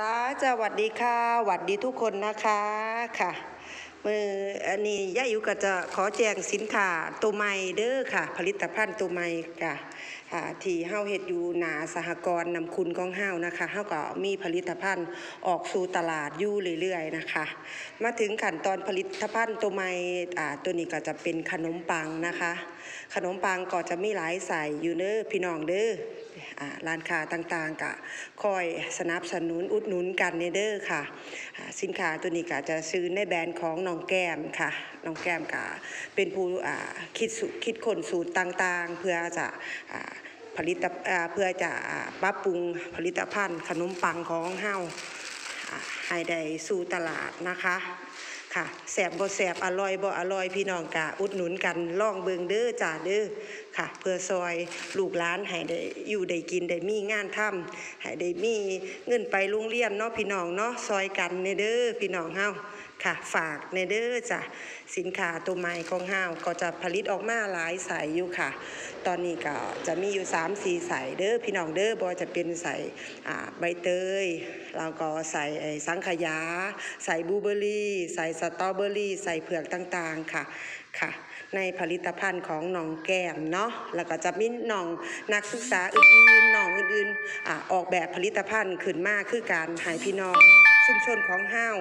สาสวัสดีค่ะหวัดดีทุกคนนะคะค่ะมืออันนี้ย่าอยู่ก็จะขอแจงสินค้าตัวใหม่เด้อค่ะ ผลิตภัณฑ์ตัวใหม่ค่ะที่เฮาเฮ็ดอยู่หนาสหกรณ์นำคุณของเฮานะคะเฮาก็มีผลิตภัณฑ์ออกสู่ตลาดอยู่เรื่อยๆนะคะ มาถึงขั้นตอนผลิตภัณฑ์ตัวใหม่อ่าตัวนี้ก็จะเป็นขนมปังนะคะ ขนมปังก็จะมีหลายใส่อยู่เด้อพี่น้องเด้อ ร้านค้าต่างๆก็คอยสนับสนุนอุดหนุนกันในเด้อค่ะ สินค้าตัวนี้ก็จะซื้อในแบรนด์ของน้องแก้มค่ะน้องแก้มก็เป็นผู้คิดคิดค้นสูตรต่างๆ เพื่อจะผลิตเพื่อจะปรับปรุงผลิตภัณฑ์ขนมปังของเฮาอ่าให้ได้สู่ตลาดนะคะ ค่ะแสบบ่แสบอร่อยบ่อร่อยพี่น้องกะอุดหนุนกันล่องเบิงเด้อจ่าเด้อค่ะ เพื่อซอยลูกหลานให้ได้อยู่ได้กินได้มีงานทำให้ได้มีเงินไปโรงเรียนเนาะพี่น้องเนาะซอยกันเนเด้อพี่น้องเฮา ค่ะฝากในเด้อจ้ะสินค้าตัวใหม่ของเฮาวก็จะผลิตออกมาหลายสายอยู่ค่ะ ตอนนี้ก็จะมีอยู่3 4สายเด้อพี่น้องเด้อบ่ว่าจะเป็นใส่อ่าใบเตยแล้วก็ใส่สังขยา ใส่บูเบอร์รี่ ใส่สตรอเบอร์รี่ ใส่เผือกต่างๆค่ะค่ะ ในผลิตภัณฑ์ของน้องแก้มเนาะแล้วก็จะมีน้องนักศึกษาอื่นๆน้องอื่นๆอออกแบบผลิตภัณฑ์ขึ้นมาคือการให้พี่น้อง ชุมชนของเฮาว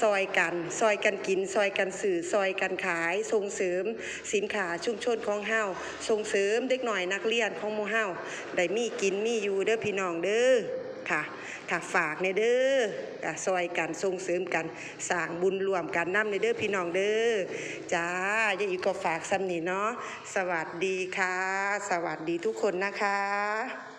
ซอยกัน ซอยกันกิน ซอยกันสื่อ ซอยกันขาย ส่งเสริม สินค้าชุมชนของเฮาวส่งเสริมเด็กหน่อยนักเรียนของหมู่เฮาได้มีกินมีอยู่เด้อพี่น้องเด้อค่ะค่ะฝากในเด้ออะซอยกันส่งเสริมกันสร้างบุญรวมกันนำในเด้อพี่น้องเด้อจ้าอย่าอยู่ก็ฝากซ้ำนี่เนาะสวัสดีค่ะ สวัสดีทุกคนนะคะ